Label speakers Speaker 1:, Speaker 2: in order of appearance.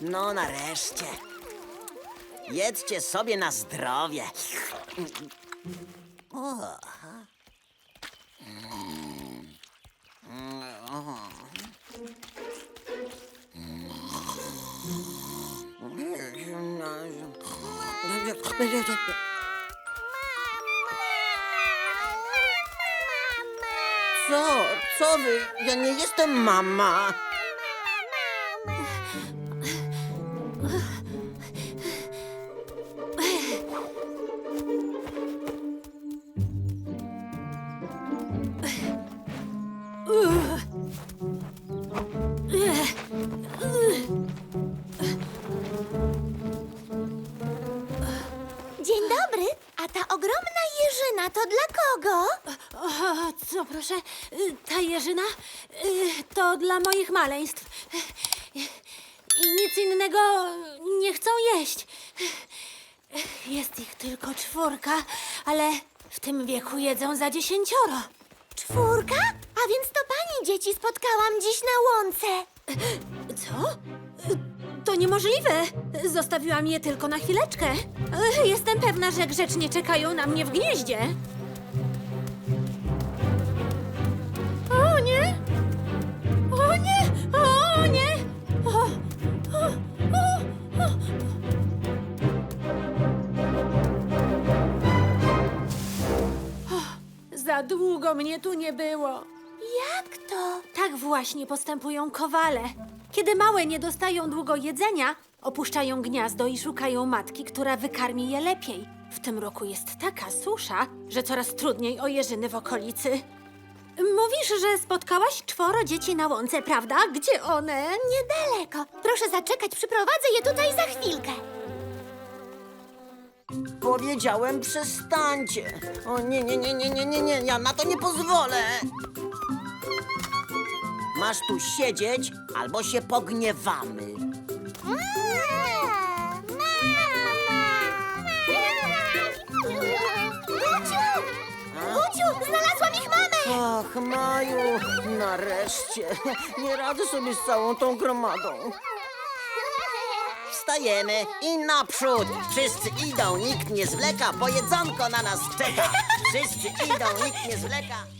Speaker 1: No nareszcie. Jedzcie sobie na zdrowie. O. Co? Co wy? Ja nie jestem mama.
Speaker 2: Dzień dobry, a ta ogromna jeżyna to dla kogo?
Speaker 3: O, co proszę? Ta jeżyna y, to dla moich maleństw. I nic innego nie chcą jeść. Jest ich tylko czwórka, ale w tym wieku jedzą za dziesięcioro.
Speaker 2: Czwórka? A więc to pani dzieci spotkałam dziś na łące.
Speaker 3: Co? To niemożliwe. Zostawiłam je tylko na chwileczkę. Jestem pewna, że grzecznie czekają na mnie w gnieździe. Za długo mnie tu nie było.
Speaker 2: Jak to?
Speaker 3: Tak właśnie postępują kowale. Kiedy małe nie dostają długo jedzenia, opuszczają gniazdo i szukają matki, która wykarmi je lepiej. W tym roku jest taka susza, że coraz trudniej o jeżyny w okolicy. Mówisz, że spotkałaś czworo dzieci na łące, prawda? Gdzie one?
Speaker 2: Niedaleko. Proszę zaczekać, przyprowadzę je tutaj za chwilkę.
Speaker 1: Powiedziałem przestańcie. O nie, nie, nie, nie, nie, nie, nie, ja na to nie pozwolę. Masz tu siedzieć, albo się pogniewamy.
Speaker 2: Guciu! Znalazłam ich mamę!
Speaker 1: Ach, Maju, nareszcie. Nie radzę sobie z całą tą gromadą. Wstajemy i naprzód. Wszyscy idą, nikt nie zwleka, bo na nas czeka. Wszyscy idą, nikt nie zwleka.